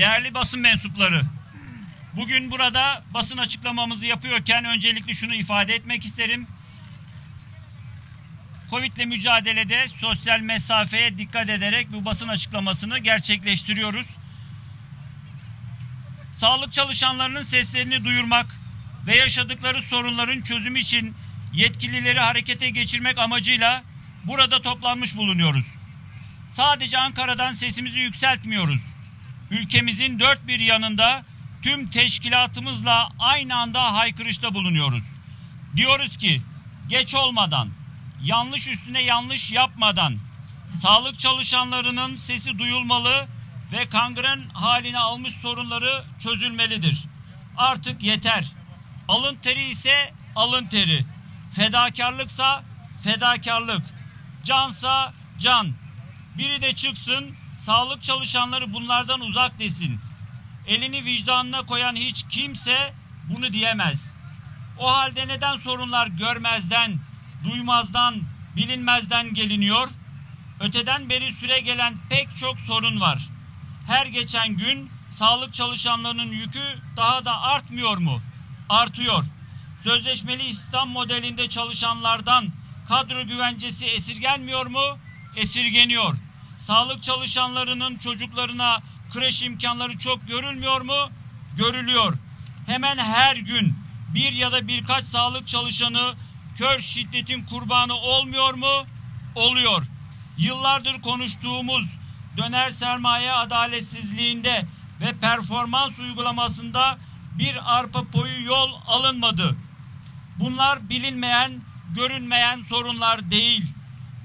değerli basın mensupları. Bugün burada basın açıklamamızı yapıyorken öncelikle şunu ifade etmek isterim. Covid ile mücadelede sosyal mesafeye dikkat ederek bu basın açıklamasını gerçekleştiriyoruz. Sağlık çalışanlarının seslerini duyurmak ve yaşadıkları sorunların çözümü için yetkilileri harekete geçirmek amacıyla burada toplanmış bulunuyoruz. Sadece Ankara'dan sesimizi yükseltmiyoruz. Ülkemizin dört bir yanında tüm teşkilatımızla aynı anda haykırışta bulunuyoruz. Diyoruz ki geç olmadan, yanlış üstüne yanlış yapmadan sağlık çalışanlarının sesi duyulmalı ve kangren haline almış sorunları çözülmelidir. Artık yeter. Alın teri ise alın teri. Fedakarlıksa fedakarlık. Cansa can. Biri de çıksın sağlık çalışanları bunlardan uzak desin. Elini vicdanına koyan hiç kimse bunu diyemez. O halde neden sorunlar görmezden, duymazdan, bilinmezden geliniyor? Öteden beri süre gelen pek çok sorun var. Her geçen gün sağlık çalışanlarının yükü daha da artmıyor mu? Artıyor. Sözleşmeli İslam modelinde çalışanlardan kadro güvencesi esirgenmiyor mu? Esirgeniyor. Sağlık çalışanlarının çocuklarına kreş imkanları çok görülmüyor mu? Görülüyor. Hemen her gün bir ya da birkaç sağlık çalışanı kör şiddetin kurbanı olmuyor mu? Oluyor. Yıllardır konuştuğumuz döner sermaye adaletsizliğinde ve performans uygulamasında bir arpa boyu yol alınmadı. Bunlar bilinmeyen, görünmeyen sorunlar değil.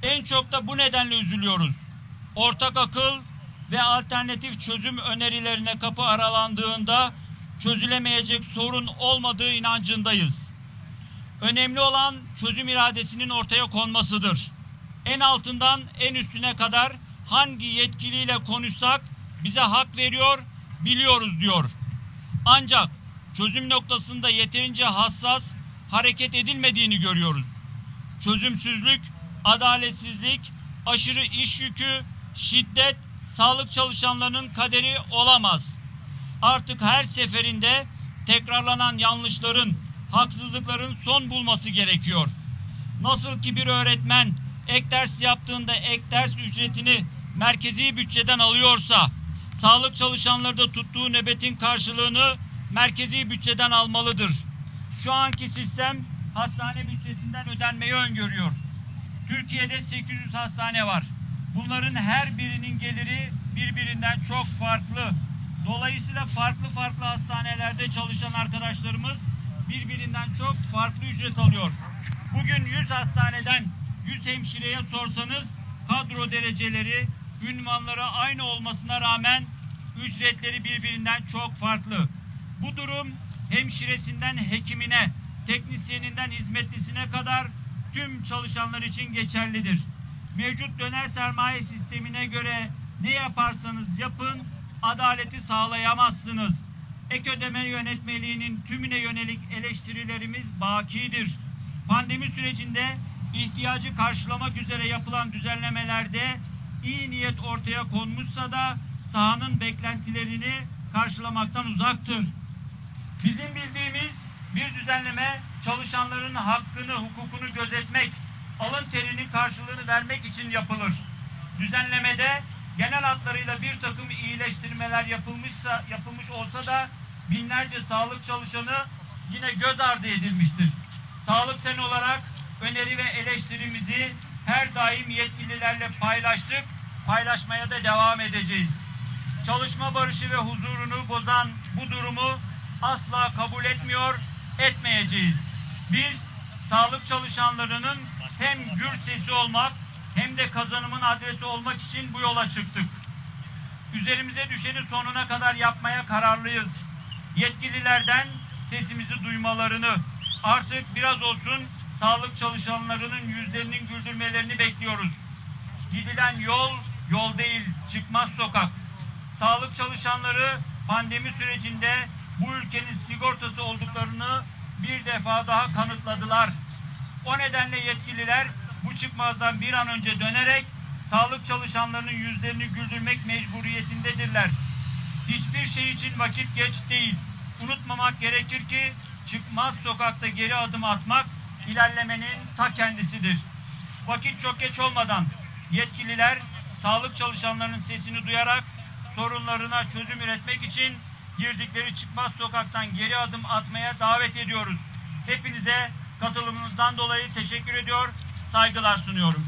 En çok da bu nedenle üzülüyoruz. Ortak akıl ve alternatif çözüm önerilerine kapı aralandığında çözülemeyecek sorun olmadığı inancındayız. Önemli olan çözüm iradesinin ortaya konmasıdır. En altından en üstüne kadar hangi yetkiliyle konuşsak bize hak veriyor, biliyoruz diyor. Ancak çözüm noktasında yeterince hassas hareket edilmediğini görüyoruz. Çözümsüzlük, adaletsizlik, aşırı iş yükü, şiddet sağlık çalışanlarının kaderi olamaz. Artık her seferinde tekrarlanan yanlışların, haksızlıkların son bulması gerekiyor. Nasıl ki bir öğretmen ek ders yaptığında ek ders ücretini merkezi bütçeden alıyorsa, sağlık çalışanları da tuttuğu nöbetin karşılığını merkezi bütçeden almalıdır. Şu anki sistem hastane bütçesinden ödenmeyi öngörüyor. Türkiye'de 800 hastane var. Bunların her birinin geliri birbirinden çok farklı. Dolayısıyla farklı farklı hastanelerde çalışan arkadaşlarımız birbirinden çok farklı ücret alıyor. Bugün 100 hastaneden 100 hemşireye sorsanız kadro dereceleri, ünvanları aynı olmasına rağmen ücretleri birbirinden çok farklı. Bu durum hemşiresinden hekimine, teknisyeninden hizmetlisine kadar tüm çalışanlar için geçerlidir. Mevcut döner sermaye sistemine göre ne yaparsanız yapın adaleti sağlayamazsınız. Ek ödeme yönetmeliğinin tümüne yönelik eleştirilerimiz bakidir. Pandemi sürecinde ihtiyacı karşılamak üzere yapılan düzenlemelerde iyi niyet ortaya konmuşsa da sahanın beklentilerini karşılamaktan uzaktır. Bizim bildiğimiz bir düzenleme çalışanların hakkını, hukukunu gözetmek, alın terinin karşılığını vermek için yapılır. Düzenlemede genel hatlarıyla bir takım iyileştirmeler yapılmışsa yapılmış olsa da binlerce sağlık çalışanı yine göz ardı edilmiştir. Sağlık Sen olarak öneri ve eleştirimizi her daim yetkililerle paylaştık, paylaşmaya da devam edeceğiz. Çalışma barışı ve huzurunu bozan bu durumu asla kabul etmiyor, etmeyeceğiz. Biz sağlık çalışanlarının hem gür sesi olmak hem de kazanımın adresi olmak için bu yola çıktık. Üzerimize düşeni sonuna kadar yapmaya kararlıyız. Yetkililerden sesimizi duymalarını, artık biraz olsun sağlık çalışanlarının yüzlerinin güldürmelerini bekliyoruz. Gidilen yol, yol değil, çıkmaz sokak. Sağlık çalışanları pandemi sürecinde bu ülkenin sigortası olduklarını bir defa daha kanıtladılar. O nedenle yetkililer bu çıkmazdan bir an önce dönerek sağlık çalışanlarının yüzlerini güldürmek mecburiyetindedirler. Hiçbir şey için vakit geç değil. Unutmamak gerekir ki çıkmaz sokakta geri adım atmak ilerlemenin ta kendisidir. Vakit çok geç olmadan yetkililer sağlık çalışanlarının sesini duyarak sorunlarına çözüm üretmek için girdikleri çıkmaz sokaktan geri adım atmaya davet ediyoruz. Hepinize katılımınızdan dolayı teşekkür ediyor, saygılar sunuyorum.